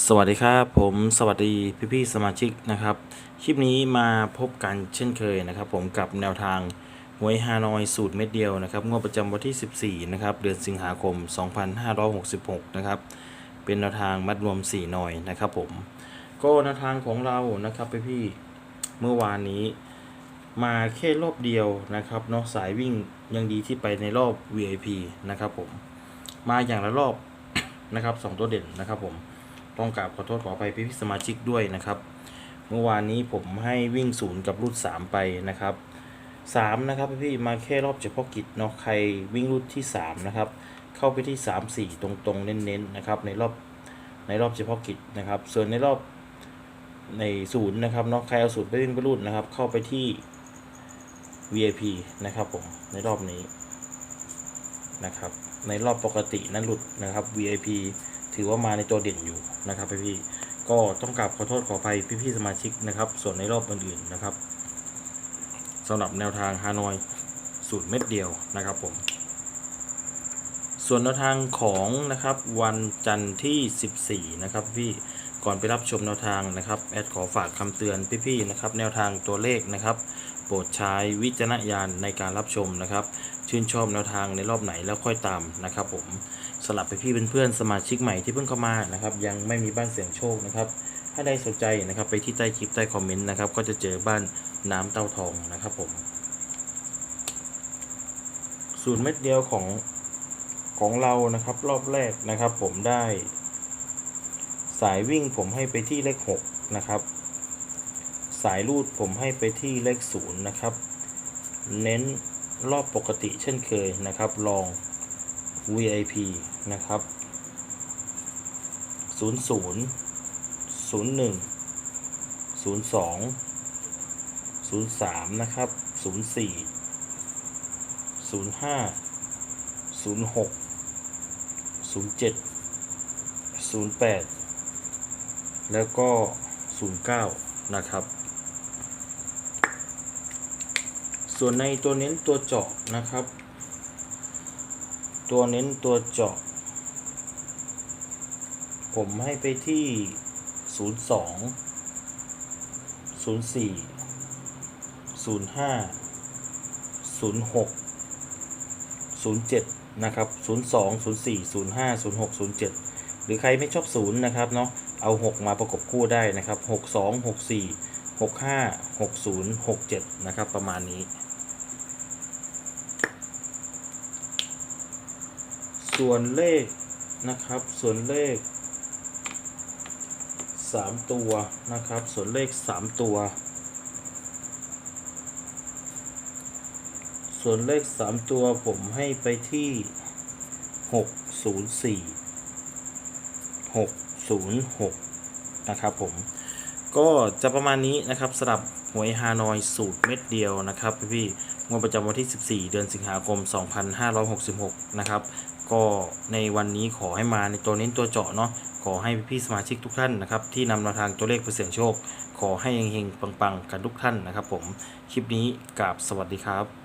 สวัสดีครับผมสวัสดีพี่พี่ๆสมาชิกนะครับ คลิปนี้มาพบกันเช่นเคยนะครับ ผมกับแนวทางหวยฮานอยสูตรเม็ดเดียวนะครับงวดประจำวันที่ 14นะครับเดือนสิงหาคม 2566 นะครับ เป็นแนวทางมัดรวม 4 หน่อยนะครับ ผมก็แนวทางของเรานะครับพี่พี่ๆเมื่อวานนี้มาแค่รอบเดียวนะครับเนาะสายวิ่งยังดีที่ไปในรอบ VIP นะครับผมมาอย่างละรอบนะครับสองตัวเด่นนะครับผม ต้องกราบขอโทษขออภัยพี่พี่สมาชิกด้วยนะครับ เมื่อวานนี้ผมให้วิ่งศูนย์กับรูดสามไปนะครับสามนะครับพี่ๆมาแค่รอบเฉพาะกิจเนาะใครวิ่งรูดที่สามนะครับ เข้าไปที่สามสี่ตรงๆ เน้นๆนะครับ ในรอบในรอบเฉพาะกิจนะครับ ส่วนในรอบในศูนย์นะครับเนาะใครเอาศูนย์ไปวิ่งไปรูดนะครับ เข้าไปที่ VIP นะครับผมในรอบนี้นะครับ ในรอบปกตินั้นหลุดนะครับ VIP ถือว่ามาในตัวเด่นอยู่นะครับพี่ๆก็ต้องกราบขอโทษขออภัยพี่ๆสมาชิกนะครับ ส่วนในรอบอื่นๆนะครับสำหรับแนวทางฮานอยสูตรเม็ดเดียวนะครับผม ส่วนแนวทางของนะครับวันจันทร์ที่ 14 นะครับพี่ก่อนไปรับชมแนวทางนะครับแอดขอฝากคำเตือนพี่ๆนะครับ แนวทางตัวเลขนะครับ รดใช้วิจารณญาณในการรับชมนะครับ ชื่นชอบแนวทางในรอบไหนแล้วค่อยตามนะครับผมสลับไปพี่เพื่อนๆสมาชิกใหม่ที่เพิ่งเข้ามานะครับยังไม่มีบ้านเสียงโชคนะครับถ้าใดสนใจนะครับไปที่ใต้คลิปใต้คอมเมนต์นะครับก็จะเจอบ้านน้ำเต้าทองนะครับผมสูตรเม็ดเดียวของของเรานะครับรอบแรกนะครับผมได้ สายวิ่งผมให้ไปที่เลข6นะครับ สายรูดผมให้ไปที่เลข0นะครับ เน้นรอบปกติเช่นเคยนะครับ ลอง VIP นะครับ 00 01 02 03 นะครับ 04 05 06 07 08 แล้วก็ 09 นะครับ ส่วนในตัวเน้นตัวเจาะนะครับ ตัวเน้นตัวเจาะ ผมให้ไปที่ 02 04 05 06 07 นะครับ 02 04 05 06 07 หรือใครไม่ชอบ 0 นะครับเนาะ เอา 6 มาประกบคู่ได้นะครับ 62 64 65 60 67 นะครับ ประมาณนี้ ส่วนเลขนะครับ ส่วนเลข 3 ตัวนะครับ ส่วนเลข 3 ตัว ส่วนเลข 3 ตัวผมให้ไปที่ 604 606 นะครับผม ก็จะประมาณนี้นะครับสำหรับหวยฮานอยสูตรเม็ดเดียวนะครับพี่ๆงวดประจำวันที่ 14 เดือนสิงหาคม 2566 นะครับ ก็ในวันนี้ขอให้มาในตัวเน้นตัวเจาะเนาะขอให้พี่สมาชิกทุกท่านนะครับที่นำแนวทางตัวเลขไปเสี่ยงโชค ขอให้เฮงๆปังๆ กันทุกท่านนะครับ ผมคลิปนี้กราบสวัสดีครับ